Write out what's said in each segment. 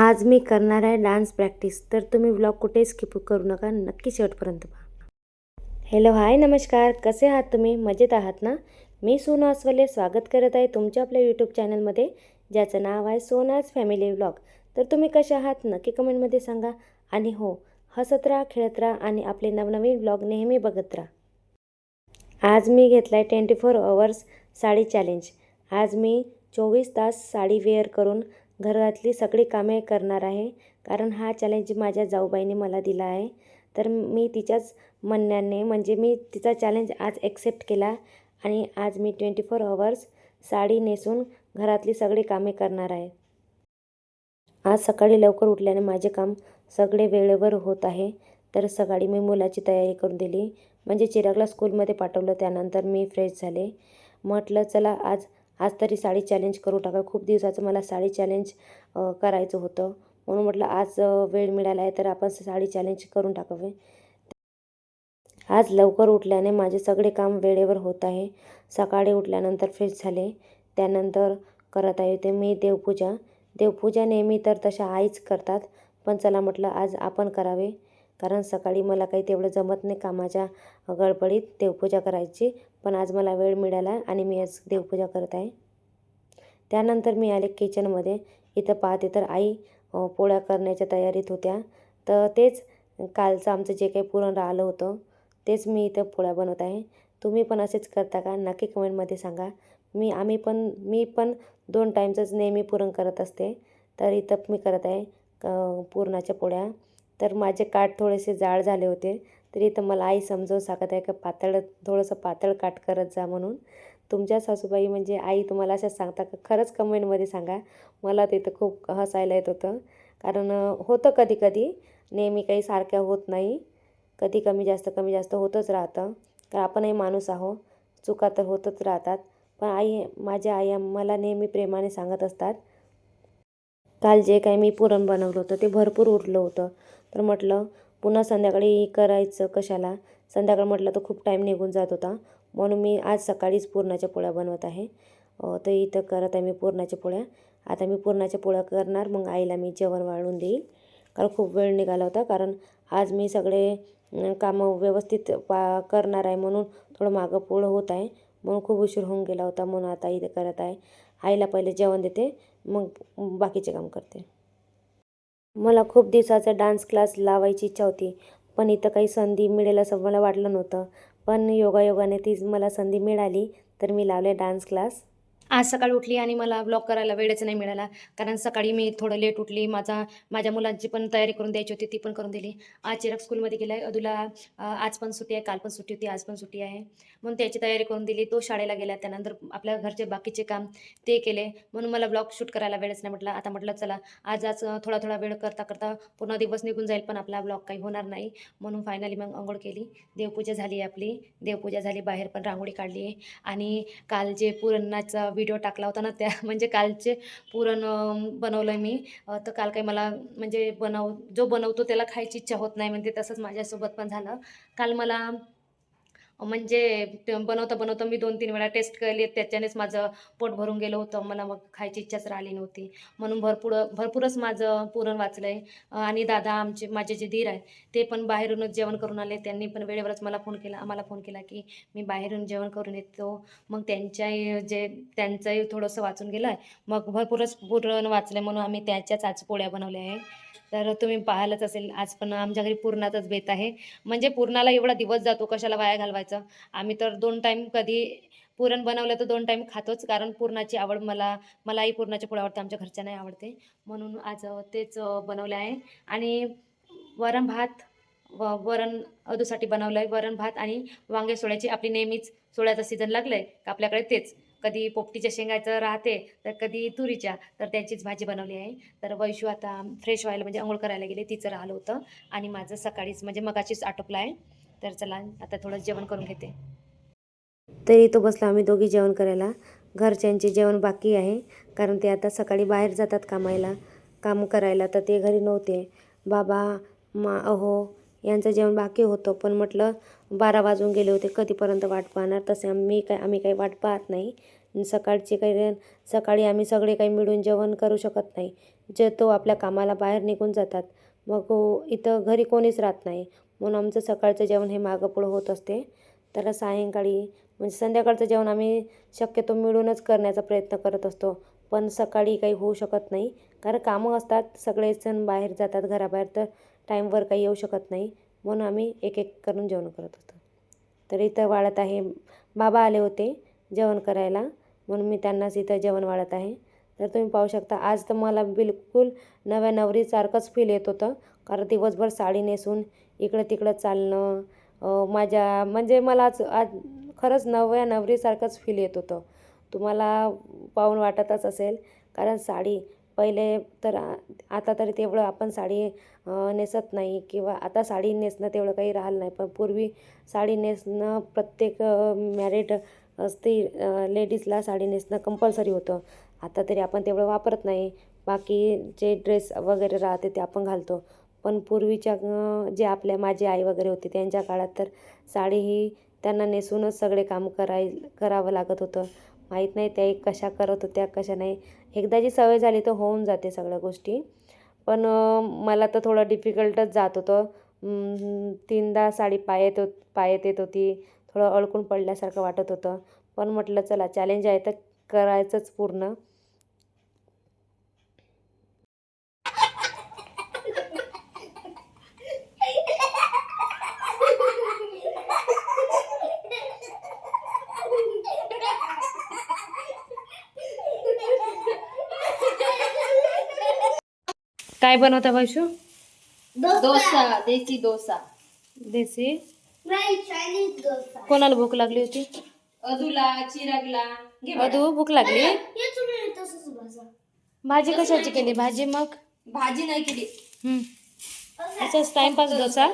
आज मी करणार आहे डान्स प्रॅक्टिस तर तुम्ही व्लॉग कुठे स्किप करू नका. नक्की शेवटपर्यंत पहा. हॅलो हाय नमस्कार. कसे आहात तुम्ही? मजेत आहात ना? मी सोनू अस्वले स्वागत करत आहे तुमच्या आपल्या यूट्यूब चॅनलमध्ये ज्याचं नाव आहे सोनाज फॅमिली व्लॉग तर तुम्ही कसे आहात? नक्की कमेंटमध्ये सांगा. आणि हो हसत राहा खेळत राहा आणि आपले नवनवीन व्लॉग नेहमी बघत राहा. आज मी घेतला आहे twenty four hours sari challenge आज मी चोवीस तास साडी वेअर करून घरातली सगळी कामे करणार आहे. कारण हा चॅलेंज माझ्या जाऊबाईने मला दिला आहे. तर मी तिच्याच म्हणण्याने म्हणजे मी तिचा चॅलेंज आज ॲक्सेप्ट केला आणि आज मी ट्वेंटी फोर अवर्स साडी नेसून घरातली सगळी कामे करणार आहे. आज सकाळी लवकर उठल्याने माझे काम सगळे वेळेवर होत आहे. तर सकाळी मी मुलाची तयारी करून दिली. म्हणजे चिरागला स्कूलमध्ये पाठवलं. त्यानंतर मी फ्रेश झाले. म्हटलं चला आज आज तरी साडी चॅलेंज करू टाका खूप दिवसाचं मला साडी चॅलेंज करायचं होतं. म्हणून म्हटलं आज वेळ मिळाला आहे तर आपण साडी चॅलेंज करून टाकावे. आज लवकर उठल्याने माझे सगळे काम वेळेवर होत आहे. सकाळी उठल्यानंतर फ्रेश झाले. त्यानंतर करत आहे ते मी देवपूजा. देवपूजा नेहमी तर तशा आईच करतात. पण चला म्हटलं आज आपण करावे. कारण सकाळी मला काही तेवढं जमत नाही कामाच्या गडबडीत देवपूजा करायची. पण आज मला वेळ मिळाला आणि मी आज देवपूजा करत आहे. त्यानंतर मी आले किचनमध्ये इथं पाहते तर आई पोळ्या करण्याच्या तयारीत होत्या. तर तेच कालचं आमचं जे काही पुरण राहिलं होतं तेच मी इथं पोळ्या बनवत आहे. तुम्ही पण असेच करता का? नक्की कमेंटमध्ये सांगा. मी आम्ही पण मी पण दोन टाईमचंच नेहमी पुरण करत असते. तर इथं मी करत आहे क- पुरणाच्या पोळ्या. तर माझे काठ थोडेसे जाड झाले होते. तरी इथं मला आई समजावून सांगत आहे का पातळ थोडंसं पातळ काट करत जा म्हणून. तुमच्या सासूबाई म्हणजे आई तुम्हाला असं सांगता का? खरंच कमेंटमध्ये सांगा. मला तिथं खूप हसायला येत होतं. कारण होतं कधी कधी नेहमी काही सारख्या होत नाही. कधी कमी जास्त कमी जास्त होतच राहतं. तर आपणही माणूस आहो चुका तर होतच राहतात. पण आई माझ्या आई मला नेहमी प्रेमाने सांगत असतात. काल जे काही मी पुरण बनवलं होतं ते भरपूर उरलं होतं. तर म्हटलं पुन्हा संध्याकाळी करायचं कशाला? संध्याकाळ म्हटलं तर खूप टाईम निघून जात होता. म्हणून मी आज सकाळीच पुरणाच्या पोळ्या बनवत आहे. तर इथं करत आहे मी पुरणाच्या पोळ्या. आता मी पुरणाच्या पोळ्या करणार मग आईला मी जेवण वाढून देईल. कारण खूप वेळ निघाला होता कारण आज मी सगळे कामं व्यवस्थित पा करणार आहे म्हणून थोडं मागं पुढं होत आहे. म्हणून खूप उशीर होऊन गेला होता म्हणून आता इथे करत आहे. आईला पहिले जेवण देते मग बाकीचे काम करते. मला खूप दिवसाचा डान्स क्लास लावायची इच्छा होती पण इथं काही संधी मिळेल असं मला वाटलं नव्हतं. पण योगायोगाने ती मला संधी मिळाली तर मी लावले डान्स क्लास. आज सकाळी उठली आणि मला ब्लॉग करायला वेळच नाही मिळाला. कारण सकाळी मी थोडं लेट उठली. माझा माझ्या मुलांची पण तयारी करून द्यायची होती ती पण करून दिली. आज चिराग स्कूलमध्ये गेला आहे अदूला आज पण सुट्टी आहे काल पण सुट्टी होती आज पण सुट्टी आहे. म्हणून त्याची तयारी करून दिली. तो शाळेला गेला. त्यानंतर आपल्या घरचे बाकीचे काम ते केले. म्हणून मला ब्लॉग शूट करायला वेळच नाही म्हटलं. आता म्हटलं चला आज आज थोडा थोडा वेळ करता करता पूर्ण दिवस निघून जाईल पण आपला ब्लॉग काही होणार नाही. म्हणून फायनली मग अंघोळ केली. देवपूजा झाली आपली. देवपूजा झाली बाहेर पण रांगोळी काढली. आणि काल जे पुरणाचा व्हिडिओ टाकला होता ना त्या म्हणजे कालचे पुरण बनवलं मी. तर काल काही मला म्हणजे बनव जो बनवतो त्याला खायची इच्छा होत नाही म्हणजे तसंच माझ्यासोबत पण झालं. काल मला म्हणजे बनवता बनवता मी दोन तीन वेळा टेस्ट केली. त्याच्यानेच माझं पोट भरून गेलं होतं. मला मग खायची इच्छाच राहिली नव्हती. म्हणून भरपूर भरपूरच माझं पुरण वाचलं आहे आणि दादा आमचे माझे जे धीर आहे ते पण बाहेरूनच जेवण करून आले. त्यांनी पण वेळेवरच मला फोन केला आम्हाला फोन केला की मी बाहेरून जेवण करून येतो. मग त्यांच्याही जे त्यांचंही थोडंसं वाचून गेलं आहे मग भरपूरच पुरण वाचलं म्हणून आम्ही त्याच्याच आज पोळ्या बनवल्या आहे तर तुम्ही पाहायलाच असेल आज पण आमच्या घरी पुरणाचाच बेत आहे. म्हणजे पुरणाला एवढा दिवस जातो कशाला वाया घालवायचं? आम्ही तर दोन टाईम कधी पुरण बनवलं तर दोन टाईम खातोच कारण पुरणाची आवड मला मलाही पुरणाची पोळी आवडते आमच्या घरच्यांनाही आवडते. म्हणून आज तेच बनवलं आहे. आणि वरण भात व वरण अधूसाठी बनवलं आहे वरण भात आणि वांगे सोळ्याची आपली नेहमीच सोळ्याचं सीझन लागलं आहे का आपल्याकडे तेच. कधी पोपटीच्या शेंगाचं राहते तर कधी तुरीच्या तर त्यांचीच भाजी बनवली आहे. तर वैशू आता फ्रेश व्हायला म्हणजे आंघोळ करायला गेले तिचं राहिलं होतं. आणि माझं सकाळीच म्हणजे मगाचीच आटोपलं आहे. तर चला आता थोडं जेवण करून घेते. तरी तो बसला आम्ही दोघी जेवण करायला. घरच्यांचे जेवण बाकी आहे कारण ते आता सकाळी बाहेर जातात कामायला. काम करायला तर ते घरी नव्हते. बाबा मा अहो यांचं जेवण बाकी होतं पण म्हटलं बारा वाजून गेले होते कधीपर्यंत वाट पाहणार? तसे आम्ही काय आम्ही काही वाट पाहत नाही. सकाळची काही सकाळी आम्ही सगळे काही मिळून जेवण करू शकत नाही. जे तो आपल्या कामाला बाहेर निघून जातात. मग इथं घरी कोणीच राहत नाही. म्हणून आमचं सकाळचं जेवण हे मागं पुढं होत असते. तर सायंकाळी म्हणजे संध्याकाळचं जेवण आम्ही शक्यतो मिळूनच करण्याचा प्रयत्न करत असतो. पण सकाळी काही होऊ शकत नाही. कारण कामं असतात सगळेजण बाहेर जातात घराबाहेर तर टाईमवर काही येऊ शकत नाही. म्हणून आम्ही एक एक करून जेवण करत असतो. तर इथं वाढत आहे बाबा आले होते जेवण करायला. म्हणून मी त्यांनाच इथं जेवण वाढत आहे. तर तुम्ही पाहू शकता आज तर मला बिलकुल नव्या नवरीसारखंच फील येत होतं. कारण दिवसभर साडी नेसून इकडं तिकडं चालणं माझ्या म्हणजे मला आज आज खरंच नव्या नवरीसारखंच फील येत होतं. तुम्हाला पाहून वाटतच असेल. कारण साडी पहिले तर आता तरी तेवढं आपण साडी नेसत नाही किंवा आता साडी नेसणं तेवढं काही राहिलं नाही. पण पूर्वी साडी नेसणं प्रत्येक मॅरिड स्त्री लेडीजला साडी नेसणं कंपल्सरी होतं. आता तरी आपण तेवढं वापरत नाही. बाकी जे ड्रेस वगैरे राहते ते आपण घालतो. पण पूर्वीच्या जे आपल्या माझी आई वगैरे होती त्यांच्या काळात तर साडी ही त्यांना नेसूनच सगळे काम कराय करावं लागत होतं. माहीत नाही त्या कशा करत होत्या कशा नाही. एकदा जी सवय झाली तर होऊन जाते सगळ्या गोष्टी. पण मला तर थोडं डिफिकल्टच जात होतं. तीनदा साडी पायात होत पायात येत होती. थोडं अडकून पडल्यासारखं वाटत होतं. पण म्हटलं चला चॅलेंज आहे तर करायचंच पूर्ण. काय बनवता वैशू? डोसा देशी डोसा. देसी नाही चायनीज डोसा. कोणाला भूक लागली होती? अदूला चिरागला. घे बाळा. अदू भूक लागली? हे तुम्ही तसंच बसा. भाजी कशाची केली? भाजी मग? भाजी नाही केली. हं. असंच टाइमपास डोसा?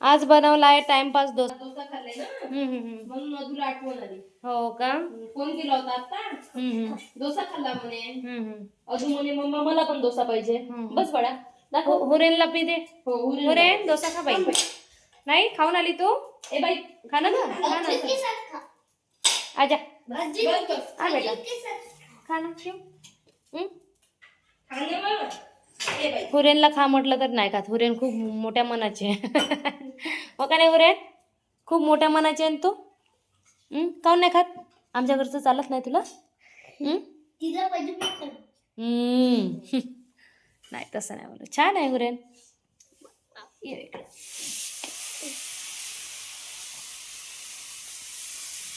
आज बनवला आहे टाइमपास डोसा. डोसा खाल्लाय ना? हं, हं, हं. म्हणून अदूला आठवण आली. हो का? फोन केला होता आता? हं, हं. डोसा खाल्ला म्हणे. हं, हं. अजू म्हणे मम्मा मला पण डोसा पाहिजे. हम्म. बस बडा दाखव. हो- हुरेनला पी दे. हो हुरी हुरेन डोसा खा बाई. नाही खाऊन आली तू? ए बाई खा ना गं खा ना के साथ खा आजा आ बेटा हुरेनला खा म्हटलं तर नाही खात. हुरेन खूप मोठ्या मनाचे. हो का नाही हुरेन? खूप मोठ्या मनाचे आहे तू? काहून नाही खात? आमच्या घरचं चालत नाही तुला. नाही तसं नाही बोलत. छान आहे हुरेन ये इकडे. मेरे को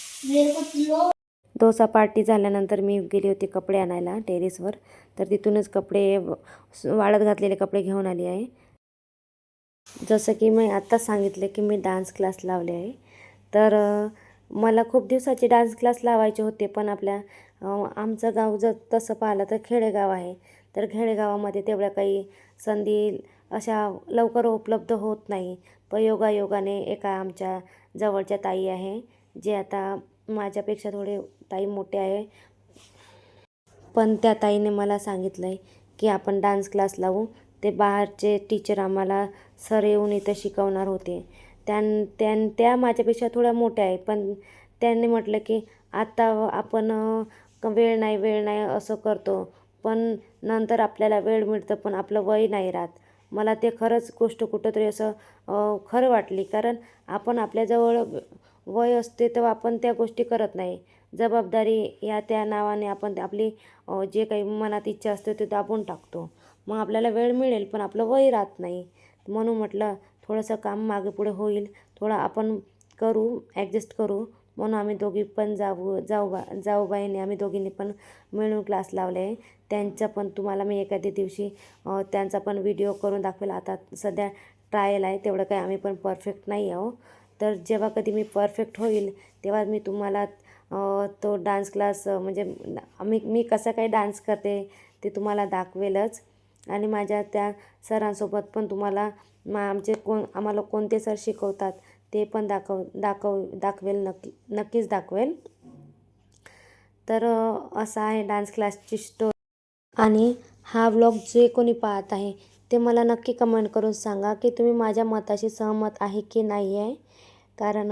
लो डोसा पार्टी झाल्यानंतर मी गेली होती कपडे आणायला टेरेसवर. तर तिथूनच कपडे वाळत घातलेले कपडे घेऊन आली आहे. जसं की मी आत्ताच सांगितलं की मी डान्स क्लास लावले आहे. तर मला खूप दिवसाचे डान्स क्लास लावायचे होते पण आपल्या आमचं गाव जर तसं पाहिलं तर खेडेगाव आहे. तर खेडेगावामध्ये तेवढ्या काही संधी अशा लवकर उपलब्ध होत नाही. पण योगायोगाने एका आमच्या जवळच्या ताई आहे जे आता माझ्यापेक्षा थोडे ताई मोठे आहे. पण त्या ताईने मला सांगितलं आहे की आपण डान्स क्लास लावू. ते बाहेरचे टीचर आम्हाला सर येऊन इथं शिकवणार होते. त्यां त्यां त्या माझ्यापेक्षा थोड्या मोठ्या आहे पण त्यांनी म्हटलं की आत्ता आपण वेळ नाही वेळ नाही असं करतो. पण नंतर आपल्याला वेळ मिळतं पण आपलं वय नाही राहत. मला ते खरंच गोष्ट कुठंतरी असं खरं वाटली. कारण आपण आपल्याजवळ वय असते तेव्हा आपण त्या गोष्टी करत नाही. जबाबदारी या त्या नावाने आपण आपली जे काही मनात इच्छा असते ते दाबून टाकतो. मग आपल्याला वेळ मिळेल पण आपलं वय राहत नाही. म्हणून म्हटलं थोडंसं काम मागे पुढे होईल. थोडं आपण करू ॲडजस्ट करू. म्हणून आम्ही दोघी पण जाऊ जाऊ बा जाऊ आम्ही दोघींनी पण मिळून क्लास लावले. आहे त्यांचा पण तुम्हाला मी एखाद्या दिवशी त्यांचा पण व्हिडिओ करून दाखवेल. आता सध्या ट्रायल आहे तेवढं काही आम्ही पण परफेक्ट नाही आहो. तर जेव्हा कधी मी परफेक्ट होईल तेव्हा मी तुम्हाला तो डान्स क्लास म्हणजे मी मी कसं काही डान्स करते ते तुम्हाला दाखवेलच. आणि माझ्या त्या सरांसोबत पण तुम्हाला मा आमचे कोण आम्हाला कोणते सर शिकवतात ते पण दाखव दाखव दाखवेल नक्की नक्कीच दाखवेल. तर असा असं आहे डान्स क्लासची स्टोरी आणि हा व्लॉग जे कोणी पाहत आहे ते मला नक्की कमेंट करून सांगा की तुम्ही माझ्या मताशी सहमत आहे की नाही आहे कारण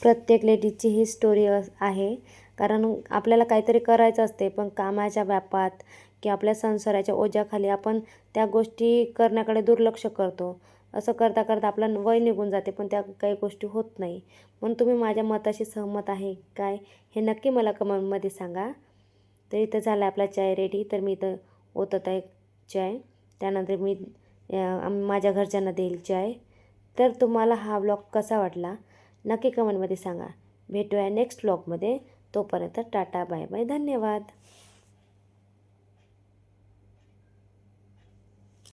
प्रत्येक लेडीजची ही स्टोरी आहे. कारण आपल्याला काहीतरी करायचं असते पण कामाच्या व्यापात की आपल्या संसाराच्या ओझ्याखाली आपण त्या गोष्टी करण्याकडे दुर्लक्ष करतो. असं करता करता आपलं वय निघून जाते पण त्या काही गोष्टी होत नाही. म्हणून तुम्ही माझ्या मताशी सहमत आहे काय हे नक्की मला कमेंटमध्ये सांगा. तर इथं झाला आपला चाय रेडी तर मी इथं ओतत आहे चाय त्यानंतर मी माझ्या घरच्यांना देईल चाय तर तुम्हाला हा व्लॉग कसा वाटला? नक्की कमेंटमध्ये सांगा. भेटूया नेक्स्ट व्लॉगमध्ये तोपर्यंत टाटा बाय बाय धन्यवाद.